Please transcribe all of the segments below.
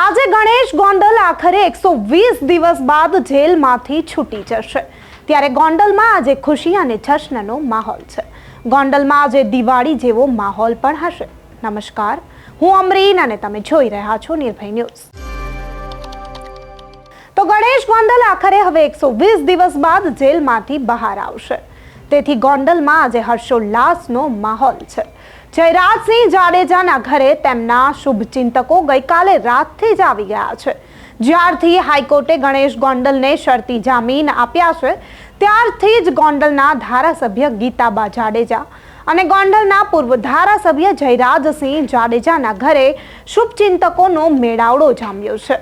આજે ગણેશ ગોંડલ આખરે એકસો વીસ દિવસ બાદ જેલમાંથી છૂટી જશે. ત્યારે ગોંડલમાં આજે ખુશી અને જશ્નનો માહોલ છે. ગોંડલમાં આજે દિવાળી જેવો માહોલ પણ હશે. નમસ્કાર, હું અમરીન અને તમે જોઈ રહ્યા છો નિર્ભય ન્યૂઝ. તો ગણેશ ગોંડલ આખરે હવે એકસો વીસ દિવસ બાદ જેલમાંથી બહાર આવશે. તેથી ગોંડલમાં આજે હર્ષોલ્લાસનો માહોલ છે. જયરાજસિંહ જાડેજાના ઘરે તેમના શુભચિંતકો ગઈકાલે રાતથી જ આવી ગયા છે. જ્યારથી હાઈકોર્ટે ગણેશ ગોંડલને શરતી જામીન આપ્યા છે, ત્યારથી જ ગોંડલના ધારાસભ્ય ગીતાબા જાડેજા અને ગોંડલના પૂર્વ ધારાસભ્ય જયરાજસિંહ જાડેજાના ઘરે શુભચિંતકોનો મેળાવડો જામ્યો છે.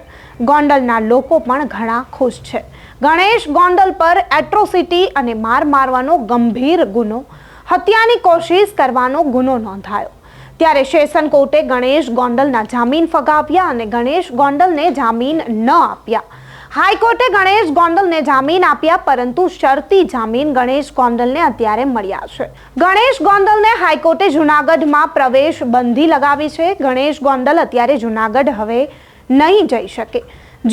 ગોંડલના લોકો પણ ઘણા ખુશ છે. ગણેશ ગોંડલ પર એટ્રોસિટી અને માર મારવાનો ગંભીર ગુનો હત્યાની કોશિશ કરવાનો ગુનો નોંધાયો. ત્યારે સેશન કોર્ટે ગણેશ ગોંડલના જામીન ફગાવ્યા અને ગણેશ ગોંડલને જામીન ન આપ્યા. હાઈકોર્ટે ગણેશ ગોંડલને જામીન આપ્યા, પરંતુ શરતી જામીન ગણેશ ગોંડલને અત્યારે મળ્યા છે. ગણેશ ગોંડલને હાઈકોર્ટે જુનાગઢમાં પ્રવેશ બંધી લગાવી છે. ગણેશ ગોંડલ અત્યારે જુનાગઢ હવે નહીં જઈ શકે.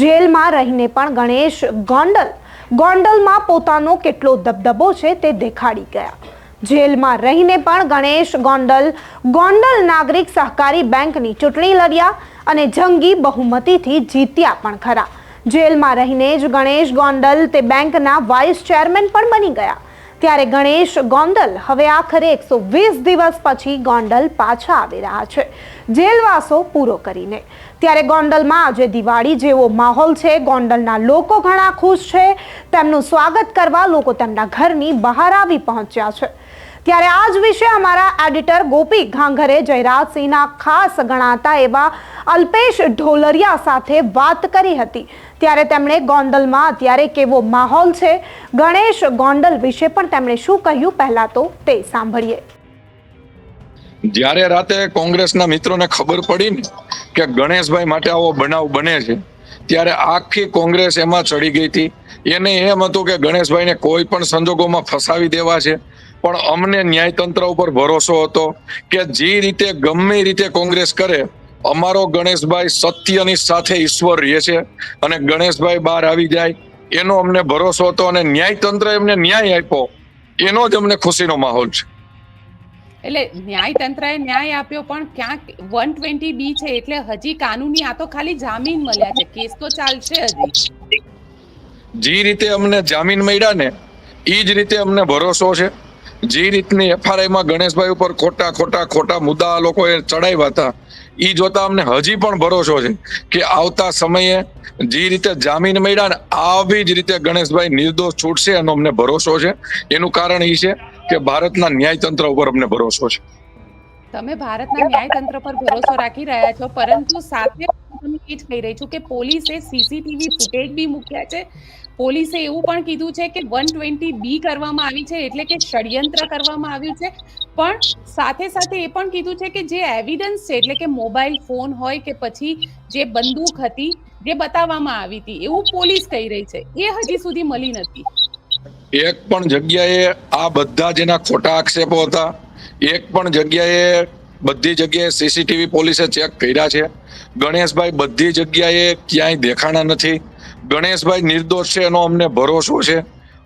જેલમાં રહીને પણ ગણેશ ગોંડલ. ગોંડલમાં પોતાનો કેટલો દબદબો છે તે દેખાડી ગયા. જેલમાં રહીને પણ ગણેશ ગોંડલ ગોંડલ નાગરિક સહકારી બેંકની ચૂંટણી લડ્યા અને જંગી બહુમતીથી જીત્યા પણ ખરા. જેલમાં રહીને જ ગણેશ ગોંડલ તે બેંકના વાઇસ ચેરમેન પણ બની ગયા. ત્યારે ગણેશ ગોંડલ હવે આખરે એકસો વીસ દિવસ પછી ગોંડલ પાછા આવી રહ્યા છે, જેલવાસો પૂરો કરીને. ત્યારે ગોંડલમાં આજે દિવાળી જેવો માહોલ છે, ગોંડલના લોકો ઘણા ખુશ છે, તેમનું સ્વાગત કરવા લોકો તેમના ઘરની બહાર આવી પહોંચ્યા છે. ત્યારે આ જ વિશે અમારા એડિટર ગોપી ઘાંઘરે જયરાજસિંહના ખાસ ગણાતા એવા અલ્પેશ ઢોલરિયા સાથે વાત કરી હતી. ત્યારે તેમણે ગોંડલમાં અત્યારે કેવો માહોલ છે? ગણેશ ગોંડલ વિશે પણ તેમણે શું કહ્યું? પહેલા તો તે સાંભળીએ. જ્યારે રાતે કોંગ્રેસના મિત્રોને ખબર પડી ને કે ગણેશભાઈ માટે આવો બનાવ બને છે, ત્યારે આખી કોંગ્રેસ એમાં ચડી ગઈ હતી. એને એમ હતું કે ગણેશભાઈને કોઈ પણ સંજોગોમાં ફસાવી દેવા છે. પણ અમને ન્યાયતંત્ર ઉપર ભરોસો હતો કે જે રીતે ગમે રીતે કોંગ્રેસ કરે અમારો ગણેશભાઈ સત્યની સાથે ઈશ્વર રહે છે અને ગણેશભાઈ બહાર આવી જાય એનો અમને ભરોસો હતો અને ન્યાયતંત્ર એમને ન્યાય આપ્યો. એનો જ અમને ખુશીનો માહોલ છે. એટલે ન્યાયતંત્રએ ન્યાય આપ્યો પણ ક્યાંક વન ટ્વેન્ટી બી છે એટલે હજી કાનૂની આ તો ખાલી જામીન મળ્યા છે કેસ તો ચાલશે હજી. જે રીતે અમને જામીન મળ્યા ને એ જ રીતે અમને ભરોસો છે. જે રીતની એફઆરઆઈ માં ગણેશભાઈ ઉપર ખોટા ખોટા ખોટા મુદ્દા લોકોએ ચડાવ્યા હતા એ જોતા અમને હજી પણ ભરોસો છે કે આવતા સમયે જે રીતે જામીન મળ્યા ને આવી જ રીતે ગણેશભાઈ નિર્દોષ છૂટશે એનો અમને ભરોસો છે. એનું કારણ એ છે કે ભારતના ન્યાયતંત્ર ઉપર અમને ભરોસો છે. તમે ભારતના ન્યાયતંત્ર પર ભરોસો રાખી રહ્યા છો, પરંતુ સાથે એ જ કહી રહી છું કે પોલીસે સીસીટીવી ફૂટેજ બી મૂક્યા છે. પોલીસે એવું પણ કીધું છે કે વન ટ્વેન્ટી બી કરવામાં આવી છે એટલે કે ષડયંત્ર કરવામાં આવ્યું છે. પણ સાથે સાથે એ પણ કીધું છે કે જે એવિડન્સ છે, એટલે કે મોબાઈલ ફોન હોય કે પછી જે બંદૂક હતી, જે બતાવવામાં આવી હતી, એવું પોલીસ કહી રહી છે. એ હજી સુધી મળી નથી. એક પણ જગ્યાએ આ બધા જેના ખોટા આક્ષેપો હતા, એક પણ જગ્યાએ બધી જગ્યાએ સીસીટીવી પોલીસે ચેક કર્યા છે. ગણેશભાઈ, બધી જગ્યાએ ક્યાંય દેખાણા નથી. ગણેશભાઈ નિર્દોષ છે એનો અમને ભરોસો છે.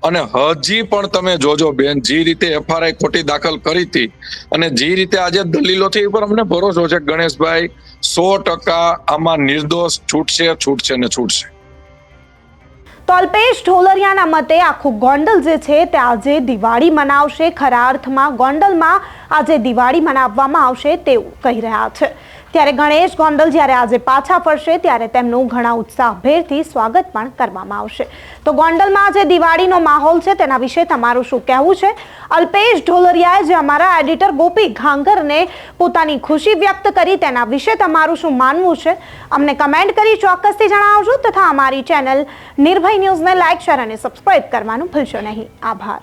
અને હજી પણ તમે જોજો બેન, જે રીતે એફઆરઆઈ ખોટી દાખલ કરી હતી અને જે રીતે આજે દલીલો થઈ એ પર અમને ભરોસો છે, ગણેશભાઈ સો ટકા આમાં નિર્દોષ છૂટશે છૂટશે ને છૂટશે. તો અલ્પેશ ઢોલરિયાના મતે આખું ગોંડલ જે છે તે આજે દિવાળી મનાવશે. ખરા અર્થમાં ગોંડલમાં આજે દિવાળી મનાવવામાં આવશે તેવું કહી રહ્યા છે. ત્યારે ગણેશ ગોંડલ જ્યારે આજે પાછા ફરશે, ત્યારે તેમનું ઘણા ઉત્સાહભેરથી સ્વાગત પણ કરવામાં આવશે. તો ગોંડલમાં આજે દિવાળીનો માહોલ છે, તેના વિશે તમારું શું કહેવું છે? અલ્પેશ ઢોલરિયાએ જે અમારા એડિટર ગોપી ઘાંગરને પોતાની ખુશી વ્યક્ત કરી, તેના વિશે તમારું શું માનવું છે? અમને કમેન્ટ કરી ચોક્કસથી જણાવજો, તથા અમારી ચેનલ નિર્ભય ન્યૂઝને લાઇક, શેર અને સબસ્ક્રાઇબ કરવાનું ભૂલશો નહીં. આભાર.